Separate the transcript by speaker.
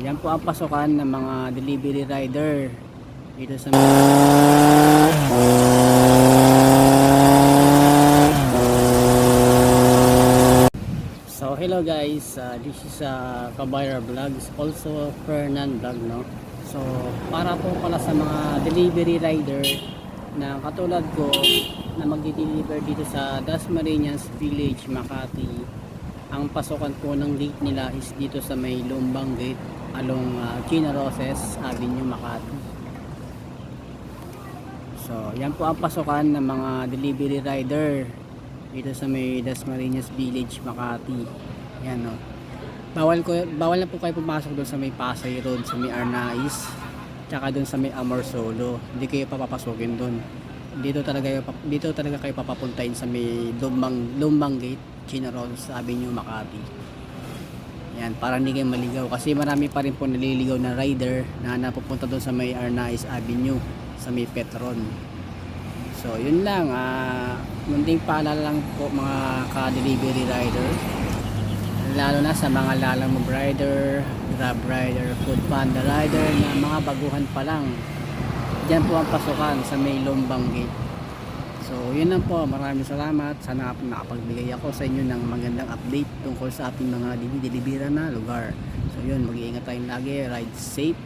Speaker 1: yan po ang pasukan ng mga delivery rider dito sa So hello guys, uh, this is uh, Kabayra Vlogs, also Fernan Vlog no. So para po pala sa mga delivery rider na katulad ko na magdi-deliver dito sa Dasmariñas Village, Makati. Ang pasukan po ng gate nila is dito sa may Lumbang Gate along uh, China Roses Avenue, Makati. So yan po ang pasukan ng mga delivery rider dito sa may Dasmariñas Village, Makati. Yan no. Bawal ko bawal na po kayo pumasok doon sa may Pasay Road, sa may Arnais, tsaka doon sa may Amor Solo. Hindi kayo papapasukin doon. Dito talaga dito talaga kayo papapuntahin sa may Lumbang Lumbang Gate, Chinaros Avenue, Makati. Yan, para hindi kayo maligaw kasi marami pa rin po naliligaw na rider na napupunta doon sa may Arnais Avenue, sa may Petron. So, yun lang. ah munting paalala lang po mga ka-delivery rider. Lalo na sa mga lalamog rider, grab rider, food panda rider na mga baguhan pa lang. Diyan po ang pasukan sa may Lombang Gate. So, yun lang po. Maraming salamat. Sana nakapagbigay ako sa inyo ng magandang update tungkol sa ating mga delivery na lugar. So, yun. Mag-iingat tayong lagi. Ride safe